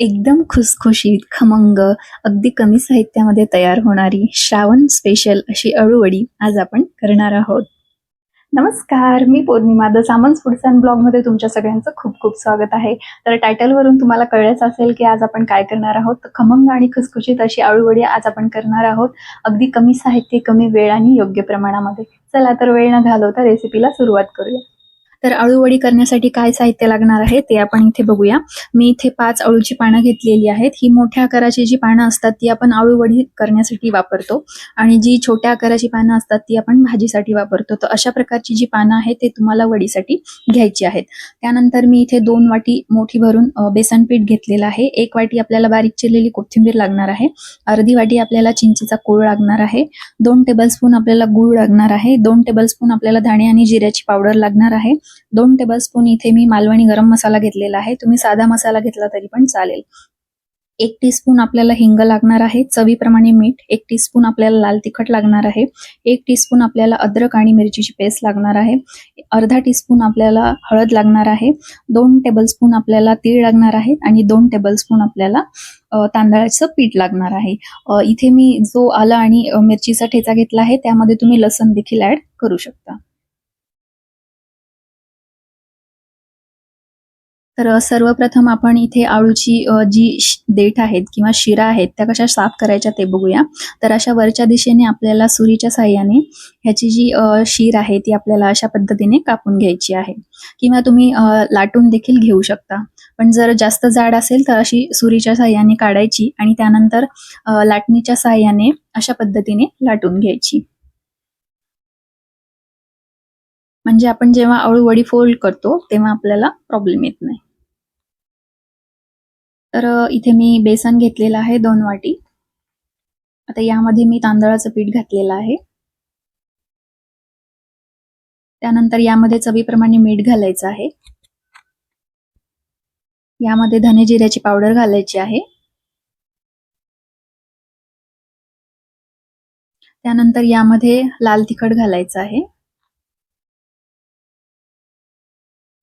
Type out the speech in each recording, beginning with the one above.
एकदम खुसखुशीत, खमंग, अगदी कमी साहित्यामध्ये तयार होणारी श्रावण स्पेशल अशी अळूवडी आज आपण करणार आहोत. नमस्कार, मी Pournima the Samans foods and ब्लॉगमध्ये तुमच्या सगळ्यांचं खूप खूप स्वागत आहे. तर टायटलवरून तुम्हाला कळलंच असेल की आज आपण काय करणार आहोत. तर खमंग आणि खुसखुशीत अशी अळूवडी आज आपण करणार आहोत. अगदी कमी साहित्य, कमी वेळ आणि योग्य प्रमाणामध्ये. चला तर वेळ न घालवता रेसिपीला सुरुवात करूया. तर अळूवडी करण्यासाठी काय साहित्य लागणार आहे ते आपण इथे बघूया. मी इथे पाच अळूची पानं घेतलेली आहेत. ही मोठ्या आकाराची जी पानं असतात ती आपण अळूवडी करण्यासाठी वापरतो आणि जी छोट्या आकाराची पानं असतात ती आपण भाजीसाठी वापरतो. तर अशा प्रकारची जी पानं आहेत ते तुम्हाला वडीसाठी घ्यायची आहेत. त्यानंतर मी इथे दोन वाटी मोठी भरून बेसन पीठ घेतलेलं आहे. एक वाटी आपल्याला बारीक चिरलेली कोथिंबीर लागणार आहे. अर्धी वाटी आपल्याला चिंचेचा कोळ लागणार आहे. दोन टेबलस्पून आपल्याला गूळ लागणार आहे. दोन टेबलस्पून आपल्याला धाणे आणि जिऱ्याची पावडर लागणार आहे. दोन टेबलस्पून इथे मी मालवणी गरम मसाला घेतलेला आहे. तुम्ही साधा मसाला घेतला तरी पण चालेल. एक टीस्पून आपल्याला हिंग लागणार आहे. चवीप्रमाणे मीठ. एक टीस्पून आपल्याला लाल तिखट लागणार आहे. एक टीस्पून आपल्याला अद्रक आणि मिरचीची पेस्ट लागणार आहे. अर्धा टीस्पून आपल्याला हळद लागणार आहे. दोन टेबलस्पून आपल्याला तीळ लागणार आहे आणि दोन टेबलस्पून आपल्याला तांदळाचं पीठ लागणार आहे. इथे मी जो आलं आणि मिरचीचा ठेचा घेतला आहे त्यामध्ये तुम्ही लसण देखील ऍड करू शकता. तर सर्वप्रथम आपण इथे आळूची जी देठ आहेत किंवा शिरा आहेत त्या कशा साफ करायच्या ते बघूया. तर अशा वरच्या दिशेने आपल्याला सुरीच्या साह्याने ह्याची जी शीर आहे ती आपल्याला अशा पद्धतीने कापून घ्यायची आहे किंवा तुम्ही लाटून देखील घेऊ शकता. पण जर जास्त जाड असेल तर अशी सुरीच्या साह्याने काढायची आणि त्यानंतर लाटणीच्या साह्याने अशा पद्धतीने लाटून घ्यायची. म्हणजे आपण जेव्हा अळू वडी फोल्ड करतो तेव्हा आपल्याला प्रॉब्लेम येत नाही. तर इथे मी बेसन घेतलेलं आहे दोन वाटी. आता यामध्ये मी तांदळाचं पीठ घातलेलं आहे. त्यानंतर यामध्ये चवीप्रमाणे मीठ घालायचं आहे. यामध्ये धने जिऱ्याची पावडर घालायची आहे. त्यानंतर यामध्ये लाल तिखट घालायचं आहे.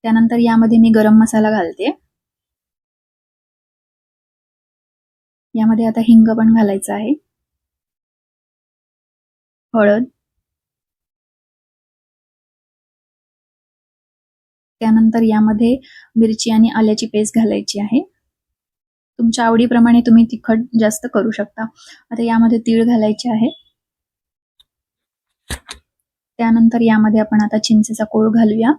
त्यानंतर यामध्ये मी गरम मसाला घालते. यामध्ये आता हिंग पण घालायचं आहे. हळद. त्यानंतर यामध्ये मिरची आणि आल्याची पेस्ट घालायची आहे. तुमच्या आवडीप्रमाणे तुम्ही तिखट जास्त करू शकता. आता यामध्ये तीळ घालायचे आहे. त्यानंतर यामध्ये आपण आता चिंचेचा कोळ घालूया.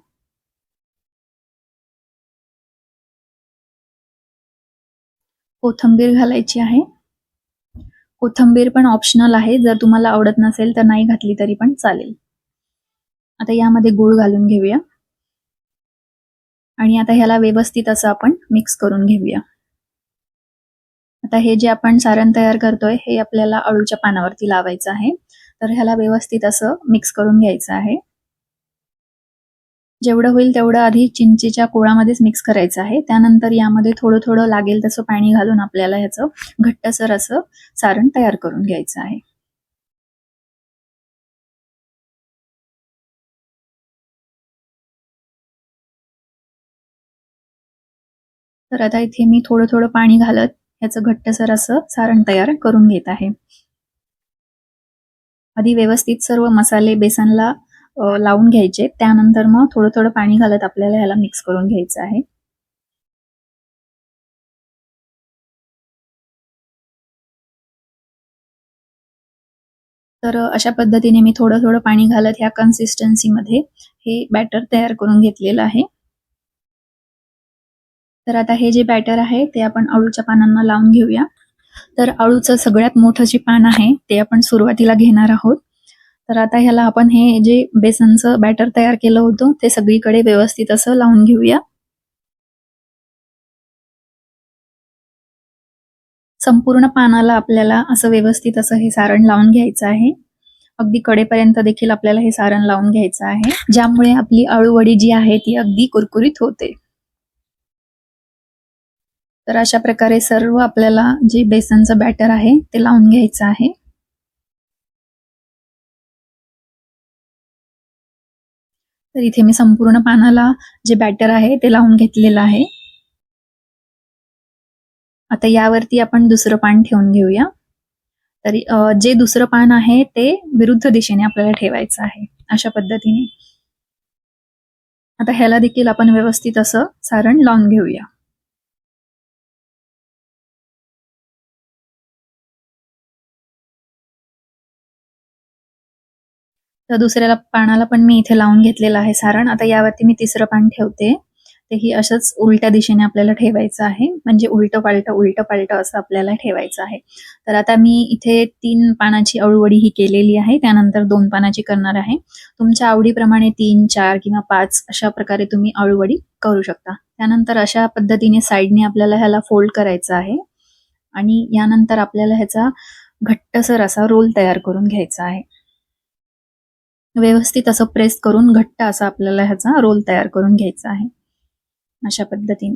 कोथंबीर घालायची आहे. कोथिंबीर पण ऑप्शनल आहे. जर तुम्हाला आवडत नसेल तर नाही घातली तरी पण चालेल. आता यामध्ये गूळ घालून घेऊया. आणि आता ह्याला व्यवस्थित असं आपण मिक्स करून घेऊया. आता हे जे आपण सारण तयार करतोय हे आपल्याला अळूच्या पानावरती लावायचं आहे. तर ह्याला व्यवस्थित असं मिक्स करून घ्यायचं आहे. जेवढं होईल तेवढं आधी चिंचेच्या कोळामध्येच मिक्स करायचं आहे. त्यानंतर यामध्ये थोडं थोडं लागेल तसं पाणी घालून आपल्याला ह्याचं घट्टसर असं सारण तयार करून घ्यायचं आहे. तर आता इथे मी थोडं थोडं पाणी घालत ह्याचं घट्टसर असं सारण तयार करून घेत आहे. आधी व्यवस्थित सर्व मसाले बेसनला अ, लावून घ्यायचे. त्यानंतर मग थोडं थोडं पाणी घालत आपल्याला ह्याला मिक्स करून घ्यायचं आहे. तर अशा पद्धतीने मी थोडं थोडं पाणी घालत ह्या कन्सिस्टन्सीमध्ये हे बॅटर तयार करून घेतलेलं आहे. तर आता हे जे बॅटर आहे ते आपण अळूच्या पानांना लावून घेऊया. तर अळूचं सगळ्यात मोठं जे पान आहे ते आपण सुरुवातीला घेणार आहोत. तर आता ह्याला आपण हे जे बेसनचं बॅटर तयार केलं होतं ते सगळीकडे व्यवस्थित असं लावून घेऊया. संपूर्ण पानाला आपल्याला असं व्यवस्थित असं हे सारण लावून घ्यायचं आहे. अगदी कडेपर्यंत देखील आपल्याला हे सारण लावून घ्यायचं आहे. ज्यामुळे आपली अळूवडी जी आहे ती अगदी कुरकुरीत होते. तर अशा प्रकारे सर्व आपल्याला जे बेसनचं बॅटर आहे ते लावून घ्यायचं आहे. तर इथे मी संपूर्ण पानाला जे बॅटर आहे ते लावून घेतलेलं आहे. आता यावरती आपण दुसरं पान ठेवून घेऊया. तरी जे दुसरं पान आहे ते विरुद्ध दिशेने आपल्याला ठेवायचं आहे अशा पद्धतीने. आता ह्याला देखील आपण व्यवस्थित असं सारण लावून घेऊया. तर दुसऱ्याला पानाला पण मी इथे लावून घेतलेलं आहे सारण. आता यावरती मी तिसरं पान ठेवते. तेही असंच उलट्या दिशेने आपल्याला ठेवायचं आहे. म्हणजे उलट पालट उलट पालट असं आपल्याला ठेवायचं आहे. तर आता मी इथे तीन पानाची अळूवडी ही केलेली आहे. त्यानंतर दोन पानाची करणार आहे. तुमच्या आवडीप्रमाणे तीन चार किंवा पाच अशा प्रकारे तुम्ही अळूवडी करू शकता. त्यानंतर अशा पद्धतीने साईडने आपल्याला ह्याला फोल्ड करायचं आहे. आणि यानंतर आपल्याला ह्याचा घट्टसर असा रोल तयार करून घ्यायचा आहे. व्यवस्थित असं प्रेस करून घट्ट असा आपल्याला ह्याचा रोल तयार करून घ्यायचा आहे. अशा पद्धतीने.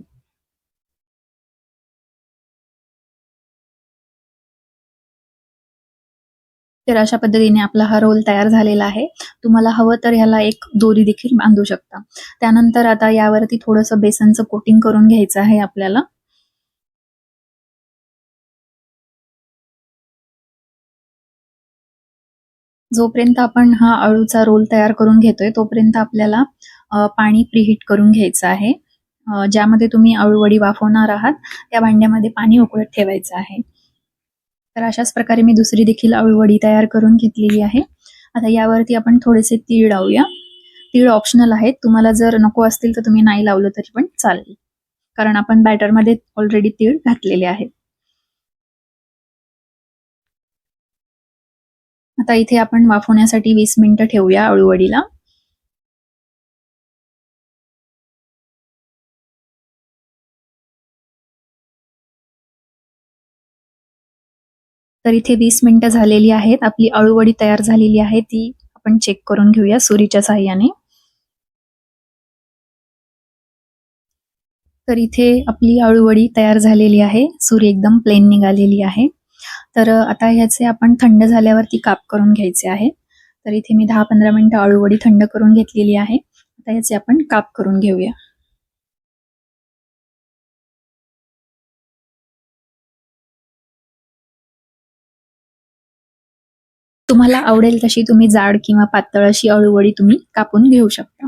तर अशा पद्धतीने आपला हा रोल तयार झालेला आहे. तुम्हाला हवं तर ह्याला एक दोरी देखील बांधू शकता. त्यानंतर आता यावरती थोडंसं बेसनचं कोटिंग करून घ्यायचं आहे आपल्याला. जोपर्यंत आपण हा अळूचा रोल तयार करून घेतोय तोपर्यंत आपल्याला पाणी प्रीहीट करून घ्यायचं आहे. ज्यामध्ये तुम्ही अळूवडी वाफवणार आहात त्या भांड्यामध्ये पाणी उकळत ठेवायचं आहे. तर अशाच प्रकारे मी दुसरी देखील अळूवडी तयार करून घेतलेली आहे. आता यावरती आपण थोडेसे तीळ लावूया. तीळ ऑप्शनल आहेत. तुम्हाला जर नको असतील तर तुम्ही नाही लावलं तरी पण चालेल. कारण आपण बॅटरमध्ये ऑलरेडी तीळ घातलेले आहेत. आता इथे आपण वाफवण्यासाठी वीस मिनिटं ठेवूया अळूवडीला तर इथे वीस मिनिटं झालेली आहेत. आपली अळूवडी तयार झालेली आहे. ती आपण चेक करून घेऊया सुरीच्या साह्याने. तर इथे आपली अळूवडी तयार झालेली आहे. सुरी एकदम प्लेन निघालेली आहे. तर आता ह्याचे आपण थंड झाल्यावरती काप करून घ्यायचे आहे. तर इथे मी दहा पंधरा मिनिटं अळूवडी थंड करून घेतलेली आहे. आता ह्याचे आपण काप करून घेऊया. तुम्हाला आवडेल तशी तुम्ही जाड किंवा पातळ अशी अळूवडी तुम्ही कापून घेऊ शकता.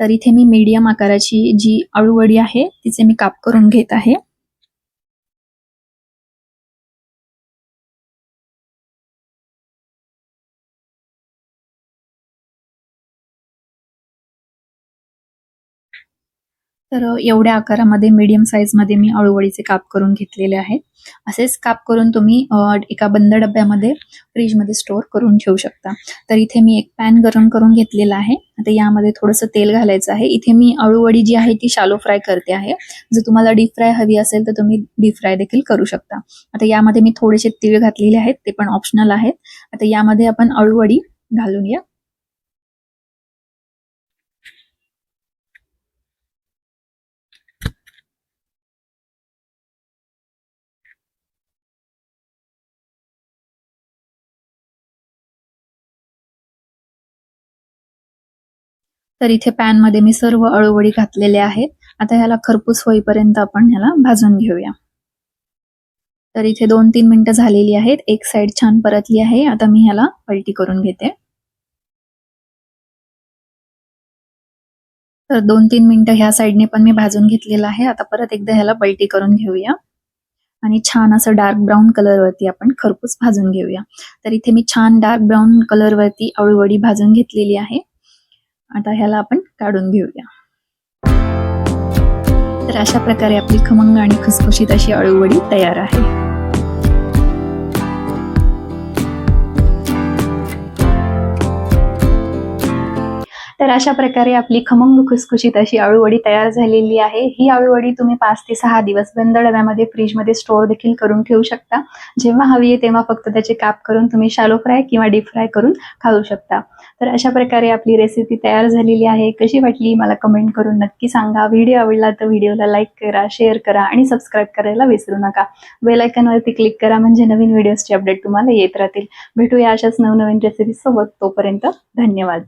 तर इथे मी मीडियम आकाराची जी अळूवडी आहे तिचे मी काप करून घेत आहे. तर एवढ्या आकारामध्ये मीडियम साईजमध्ये मी अळूवडीचे काप करून घेतलेले आहेत. असेच काप करून तुम्ही एका बंद डब्यामध्ये फ्रीजमध्ये स्टोअर करून ठेवू शकता. तर इथे मी एक पॅन गरम करून घेतलेला आहे. आता यामध्ये थोडंसं तेल घालायचं आहे. इथे मी अळूवडी जी आहे ती शालो फ्राय करते आहे. जर तुम्हाला डीप फ्राय हवी असेल तर तुम्ही डीप फ्राय देखील करू शकता. आता यामध्ये मी थोडेसे तीळ घातलेले आहेत ते पण ऑप्शनल आहेत. आता यामध्ये आपण अळूवडी घालून या. तर इथे पॅनमध्ये मी सर्व अळूवडी घातलेले आहेत. आता ह्याला खरपूस होईपर्यंत आपण ह्याला भाजून घेऊया. तर इथे दोन तीन मिनिटं झालेली आहेत. एक साइड छान परतली आहे. आता मी ह्याला पलटी करून घेते. तर दोन तीन मिनिटं ह्या साईडने पण मी भाजून घेतलेलं आहे. आता परत एकदा ह्याला पलटी करून घेऊया. आणि छान असं डार्क ब्राऊन कलरवरती आपण खरपूस भाजून घेऊया. तर इथे मी छान डार्क ब्राऊन कलरवरती अळूवडी भाजून घेतलेली आहे. आता ह्याला आपण काढून घेऊया. तर अशा प्रकारे आपली खमंग आणि खुसखुशीत अशी अळूवडी तयार आहे. अशा प्रकारे आपली खमंग खुसखुशीत अशी आळूवडी तयार झालेली आहे. ही आळूवडी तुम्ही पाच ते सहा दिवस बंद डब्यामध्ये फ्रीजमध्ये स्टोअर देखील करून ठेवू शकता. जेव्हा हवी आहे तेव्हा फक्त त्याचे काप करून तुम्ही शालो फ्राय किंवा डीप फ्राय करून खाऊ शकता. तर अशा प्रकारे आपली रेसिपी तयार झालेली आहे. कशी वाटली मला कमेंट करून नक्की सांगा. व्हिडिओ आवडला तर व्हिडिओला लाईक करा शेअर करा आणि सबस्क्राईब करायला विसरू नका. बेलायकनवरती क्लिक करा म्हणजे नवीन व्हिडिओजचे अपडेट तुम्हाला येत राहतील. भेटूया अशाच नवनवीन रेसिपी सोबत. तोपर्यंत धन्यवाद.